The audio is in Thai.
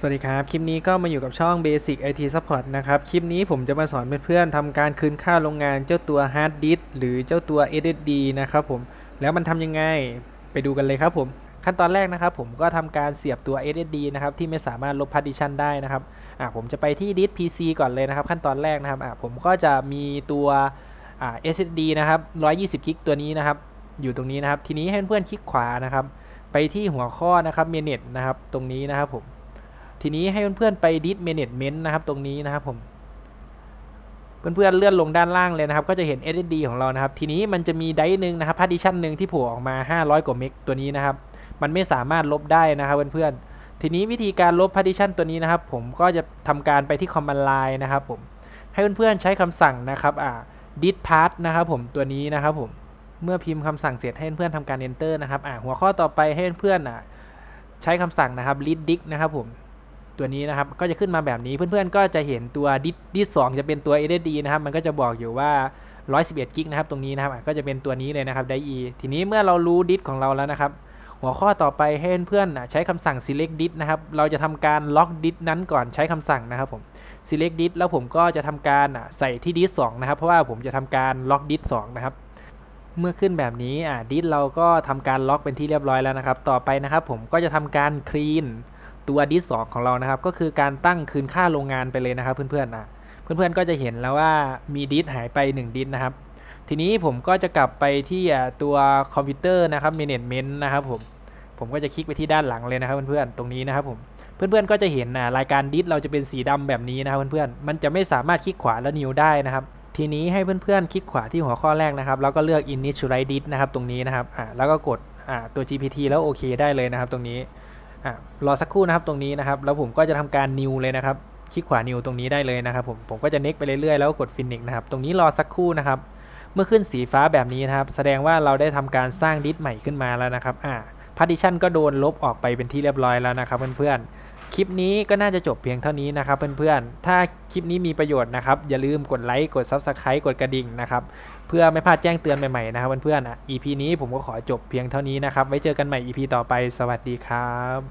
สวัสดีครับ คลิปนี้ก็มาอยู่กับช่อง Basic IT Support นะครับ คลิปนี้ผมจะมาสอนเพื่อนๆทำการคืนค่าโรงงานเจ้าตัว Hard Disk หรือเจ้าตัว SSD นะครับผม แล้วมันทำยังไง ไปดูกันเลยครับผม ขั้นตอนแรกนะครับผมก็ทำการเสียบตัว SSD นะครับ ที่ไม่สามารถลบ partition ได้นะครับ อ่าผมจะไปที่ดิส PC ก่อนเลยนะครับ ขั้นตอนแรกนะครับ อ่าผมก็จะมีตัว อ่า SSD นะครับ120กิกตัวนี้นะครับ อยู่ตรงนี้นะครับ ทีนี้ให้เพื่อนๆคลิกขวานะครับ ไปที่หัวข้อนะครับ Manage นะครับ ตรงนี้นะครับผม ทีนี้ให้เพื่อนๆไป Disk Management นะครับตรงนี้นะครับผมเพื่อนๆเลื่อนลงด้านล่างเลยนะครับ ก็จะเห็น SSD ของเรานะครับ ทีนี้มันจะมีไดร์หนึ่งนะครับ partition หนึ่งที่โผล่ออกมา 500 กว่าเมกตัวนี้นะครับ มันไม่สามารถลบได้นะครับเพื่อนๆ ทีนี้วิธีการลบ partition ตัวนี้นะครับ ผมก็จะทำการไปที่ command line นะครับผม ให้เพื่อนๆใช้คำสั่งนะครับอ่า dis part นะครับผมตัวนี้นะครับผม เมื่อพิมพ์คำสั่งเสร็จให้เพื่อนๆทำการ enter นะครับอ่าหัวข้อต่อไปให้เพื่อนๆอะใช้คำสั่งนะครับ read disk นะครับผม ตัวนี้นะครับก็จะขึ้นมาแบบนี้เพื่อนๆก็จะเห็นตัวดิสดิสสจะเป็นตัว SSD นะครับมันก็จะบอกอยู่ว่า 111กิกนะครับตรงนี้นะครับก็จะเป็นตัวนี้เลยนะครับไดอีทีนี้เมื่อเรารู้ดิสของเราแล้วนะครับ หัวข้อต่อไปให้เพื่อนๆอะใช้คำสั่ง select disk นะครับเราจะทำการล็อกดิสนั้นก่อนใช้คำสั่งนะครับผม select disk แล้วผมก็จะทำการใส่ที่ดิสสนะครับเพราะว่าผมจะทำการล็อกดิสสนะครับเมื่อขึ้นแบบนี้อะดิสเราก็ทำการล็อกเป็นที่เรียบร้อยแล้วนะครับ ต่อไปนะครับผมก็จะทำการคลีน ตัวดิสสองของเรานะครับ ก็คือการตั้งคืนค่าโรงงานไปเลยนะครับ เพื่อนๆอะเพื่อนๆก็จะเห็นแล้วว่ามีดิสหายไป 1 ดิสนะครับ ทีนี้ผมก็จะกลับไปที่ตัวคอมพิวเตอร์นะครับ management นะครับผมผมก็จะคลิกไปที่ด้านหลังเลยนะครับเพื่อนๆตรงนี้นะครับผมเพื่อนๆก็จะเห็นอะรายการดิสเราจะเป็นสีดำแบบนี้นะครับเพื่อนๆมันจะไม่สามารถคลิกขวาแล้วนิวได้นะครับ ทีนี้ให้เพื่อนๆคลิกขวาที่หัวข้อแรกนะครับแล้วก็เลือก initialize disk นะครับตรงนี้นะครับอ่าแล้วก็กดอ่าตัว GPT แล้วโอเคได้เลยนะครับตรงนี้ อ่ารอสักครู่นะครับตรงนี้นะครับ แล้วผมก็จะทำการนิวเลยนะครับคลิกขวานิวตรงนี้ได้เลยนะครับ ผมผมก็จะเน็กไปเรื่อยๆแล้วกด finish นะครับตรงนี้รอสักครู่นะครับ เมื่อขึ้นสีฟ้าแบบนี้นะครับ แสดงว่าเราได้ทำการสร้างดิสใหม่ขึ้นมาแล้วนะครับอ่าพาร์ติชันก็โดนลบออกไปเป็นที่เรียบร้อยแล้วนะครับเพื่อนๆ คลิปนี้ก็น่าจะจบเพียงเท่านี้นะครับเพื่อนๆ ถ้าคลิปนี้มีประโยชน์นะครับ อย่าลืมกดไลค์ กด Subscribe กดกระดิ่งนะครับ เพื่อไม่พลาดแจ้งเตือนใหม่ๆนะครับเพื่อนๆอะ EP นี้ผมก็ขอจบเพียงเท่านี้นะครับ ไว้เจอกันใหม่ EP ต่อไป สวัสดีครับ